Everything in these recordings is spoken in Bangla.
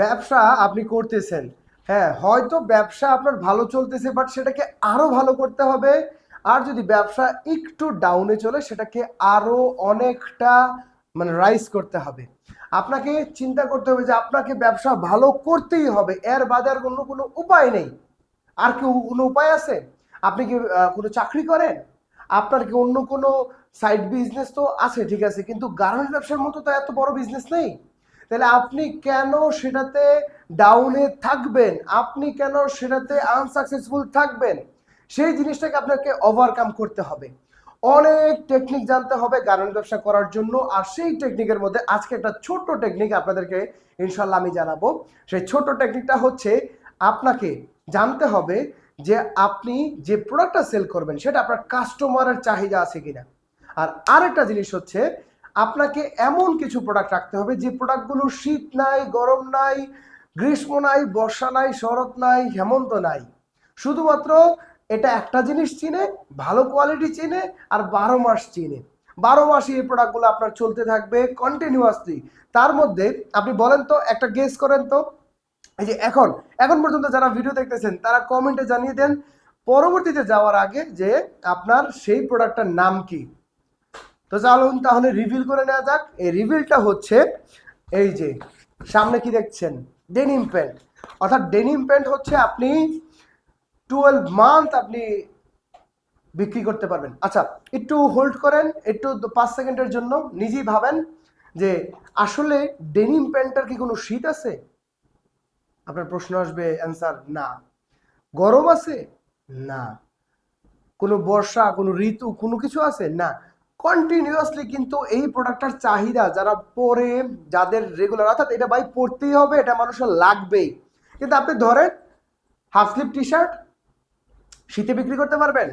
ব্যবসা আপনি করতেছেন। হ্যাঁ হয়তো ব্যবসা আপনার ভালো চলতেছে বাট সেটাকে আরও ভালো করতে হবে। আর যদি ব্যবসা একটু ডাউনে চলে, সেটাকে আরও অনেকটা মানে রাইজ করতে হবে। আপনাকে চিন্তা করতে হবে যে আপনাকে ব্যবসা ভালো করতেই হবে। এর বাদে আর অন্য কোনো উপায় নেই। আর কি কোনো উপায় আছে? আপনি কি কোনো চাকরি করেন? আপনার কি অন্য কোনো সাইড বিজনেস তো আছে, ঠিক আছে? কিন্তু গার্মেন্টস ব্যবসার মতো তো এত বড় বিজনেস নেই। তাহলে আপনি কেন সেটাতে ডাউনে থাকবেন? আপনি কেন সেটাতে আনসাকসেসফুল থাকবেন? সেই জিনিসটাকে আপনাকে ওভারকাম করতে হবে। অনেক টেকনিক জানতে হবে গার্মেন্ট ব্যবসা করার জন্য। আর সেই টেকনিকের মধ্যে আজকে একটা ছোট্ট টেকনিক আপনাদেরকে ইনশাল্লাহ আমি জানাব। সেই ছোট্ট টেকনিকটা হচ্ছে আপনাকে জানতে হবে যে আপনি যে প্রোডাক্টটা সেল করবেন, সেটা আপনার কাস্টমারের চাহিদা আছে কিনা। আর আরেকটা জিনিস হচ্ছে আপনাকে এমন কিছু প্রোডাক্ট রাখতে হবে যে প্রোডাক্টগুলো শীত নাই, গরম নাই, গ্রীষ্ম নাই, বর্ষা নাই, শরৎ নাই, হেমন্ত নাই। শুধুমাত্র এটা একটা জিনিস চিনে, ভালো কোয়ালিটি চিনে আর বারো মাস চিনে। বারো মাসই এই প্রোডাক্টগুলো আপনার চলতে থাকবে কন্টিনিউয়াসলি তার মধ্যে আপনি বলেন তো, একটা গেস করেন তো, এই যে এখন এখন পর্যন্ত যারা ভিডিও দেখতেছেন, তারা কমেন্টে জানিয়ে দেন, পরবর্তীতে যাওয়ার আগে যে আপনার সেই প্রোডাক্টটার নাম কি। তো চলুন তাহলে রিভিল করে নেওয়া যাক। এই রিভিলটা হচ্ছে এই যে, সামনে কি দেখছেন? ডেনিম প্যান্ট অর্থাৎ ডেনিম প্যান্ট হচ্ছে আপনি টুয়েলভ মান্থ আপনি বিক্রি করতে পারবেন। আচ্ছা একটু হোল্ড করেন, একটু পাঁচ সেকেন্ডের জন্য। নিজেই ভাবেন যে আসলে ডেনিম প্যান্টটার কি কোনো শীত আছে? আপনার প্রশ্ন আসবে অ্যান্সার না। গরম আছে? না। কোনো বর্ষা, কোনো ঋতু, কোনো কিছু আছে? না। কন্টিনিউয়াসলি কিন্তু এই প্রোডাক্টটার চাহিদা যারা পরে, যাদের রেগুলার অর্থাৎ এটা ভাই পরতেই হবে, এটা মানুষের লাগবেই। কিন্তু আপনি ধরেন হাফ স্লিপ টি শার্ট শীতে বিক্রি করতে পারবেন?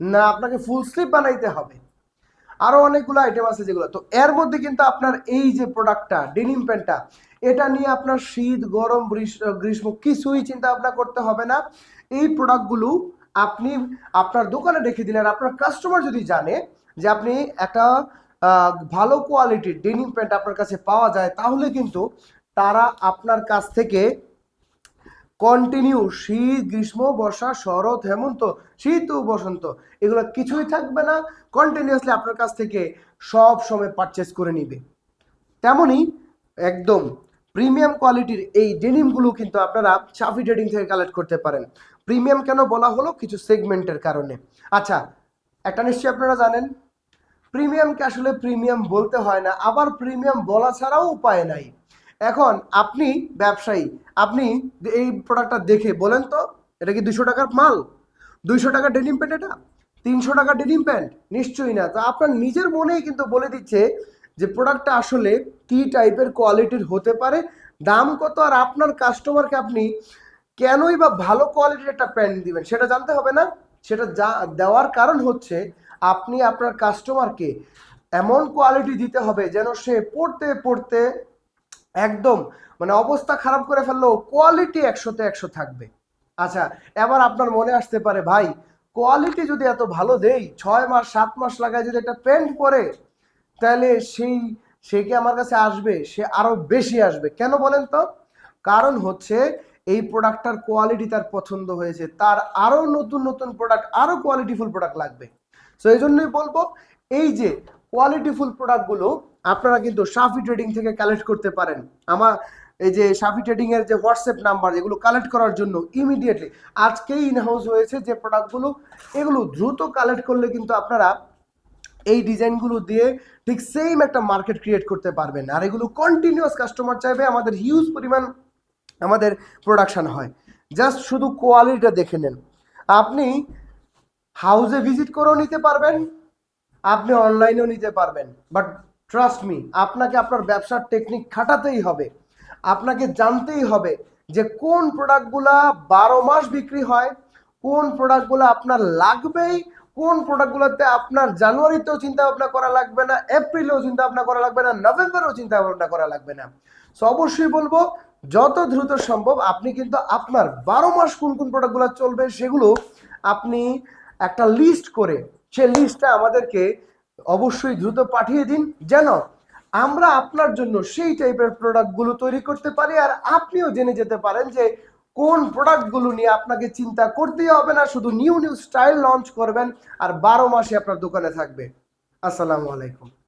না, আপনাকে ফুল স্লিপ বানাইতে হবে। আরও অনেকগুলো আইটেম আছে যেগুলো। তো এর মধ্যে কিন্তু আপনার এই যে প্রোডাক্টটা ডেনিম প্যান্টটা এটা নিয়ে আপনার শীত, গরম, গ্রীষ্ম কিছুই চিন্তা ভাবনা করতে হবে না। এই প্রোডাক্টগুলো আপনি আপনার দোকানে রেখে দিলেন, আপনার কাস্টমার যদি জানে যে আপনি একটা ভালো কোয়ালিটির ডেনিম প্যান্ট আপনার কাছে পাওয়া যায়, তাহলে কিন্তু তারা আপনার কাছ থেকে কন্টিনিউ শীত, গ্রীষ্ম, বর্ষা, শরৎ, হেমন্ত, শীত ও বসন্ত, এগুলো কিছুই থাকবে না কন্টিনিউয়াসলি আপনার কাছ থেকে সব সময় পারচেস করে নিবে। তেমনই একদম প্রিমিয়াম কোয়ালিটির এই ডেনিমগুলো কিন্তু আপনারা সাফি ট্রেডিং থেকে কালেক্ট করতে পারেন। প্রিমিয়াম কেন বলা হলো? কিছু সেগমেন্টের কারণে। আচ্ছা একটা নিশ্চয়ই আপনারা জানেন প্রিমিয়ামকে আসলে প্রিমিয়াম বলতে হয় না, আবার প্রিমিয়াম বলা ছাড়াও উপায় নাই। এখন আপনি ব্যবসায়ী, আপনি এই প্রোডাক্টটা দেখে বলেন তো, এটা কি দুশো টাকার মাল? দুইশো টাকা ডেনিম প্যান্ট এটা? তিনশো টাকা ডেনিম প্যান্ট নিশ্চয়ই না। তো আপনার নিজের মনেই কিন্তু বলে দিচ্ছে যে প্রোডাক্টটা আসলে কি টাইপের কোয়ালিটির হতে পারে, দাম কত, আর আপনার কাস্টমারকে আপনি কেনই বা ভালো কোয়ালিটির একটা প্যান্ট দিবেন, সেটা জানতে হবে না। সেটা যা দেওয়ার কারণ হচ্ছে আপনি আপনার কাস্টমারকে এমন কোয়ালিটি দিতে হবে যেন সে পড়তে পড়তে একদম মানে অবস্থা খারাপ করে ফেললেও কোয়ালিটি একশোতে একশো থাকবে। আচ্ছা এবার আপনার মনে আসতে পারে, ভাই কোয়ালিটি যদি এত ভালো দেই, ছয় মাস, সাত মাস লাগায় যদি একটা প্যান্ট পরে, তাহলে সেই, সে কি আমার কাছে আসবে? সে আরও বেশি আসবে। কেন বলেন তো? কারণ হচ্ছে এই প্রোডাক্টটার কোয়ালিটি তার পছন্দ হয়েছে। তার আরও নতুন নতুন প্রোডাক্ট আরও কোয়ালিটিফুল প্রোডাক্ট লাগবে। সো এই জন্যই বলব, এই যে কোয়ালিটিফুল প্রোডাক্টগুলো আপনারা কিন্তু সাফি ট্রেডিং থেকে কালেক্ট করতে পারেন। আমার এই যে সাফি ট্রেডিং এর যে হোয়াটসঅ্যাপ নাম্বার এগুলো কালেক্ট করার জন্য ইমিডিয়েটলি আজকেই ইনহাউস হয়েছে যে প্রোডাক্টগুলো এগুলো দ্রুত কালেক্ট করলে কিন্তু আপনারা এই ডিজাইনগুলো দিয়ে ঠিক সেম একটা মার্কেট ক্রিয়েট করতে পারবেন। আর এগুলো কন্টিনিউয়াস কাস্টমার চাইবে, আমাদের হিউজ পরিমাণ আমাদের প্রোডাকশান হয়। জাস্ট শুধু কোয়ালিটিটা দেখে নেন। আপনি হাউসে ভিজিট করেও নিতে পারবেন, আপনি অনলাইনেও নিতে পারবেন। বাট ট্রাস্ট মি আপনাকে আপনার ব্যবসার টেকনিক খাটাতেই হবে। আপনাকে জানতেই হবে যে কোন প্রোডাক্টগুলা বারো মাস বিক্রি হয়, কোন প্রোডাক্টগুলো আপনার লাগবেই, কোন প্রোডাক্টগুলোতে আপনার জানুয়ারিতেও চিন্তা ভাবনা করা লাগবে না, এপ্রিলেও চিন্তা ভাবনা করা লাগবে না, নভেম্বরেও চিন্তা ভাবনা করা লাগবে না। সো অবশ্যই বলব, যত দ্রুত সম্ভব আপনি কিন্তু আপনার বারো মাস কোন কোন প্রোডাক্টগুলো চলবে সেগুলো আপনি একটা লিস্ট করে, সে লিস্টটা আমাদেরকে অবশ্যই দ্রুত পাঠিয়ে দিন, যেন আমরা আপনার জন্য সেই টাইপের প্রোডাক্টগুলো তৈরি করতে পারি, আর আপনিও জেনে যেতে পারেন যে কোন প্রোডাক্টগুলো নিয়ে আপনাকে চিন্তা করতেই হবে না, শুধু নিউ নিউ স্টাইল লঞ্চ করবেন, আর বারো মাসে আপনার দোকানে থাকবে। আসসালামু আলাইকুম।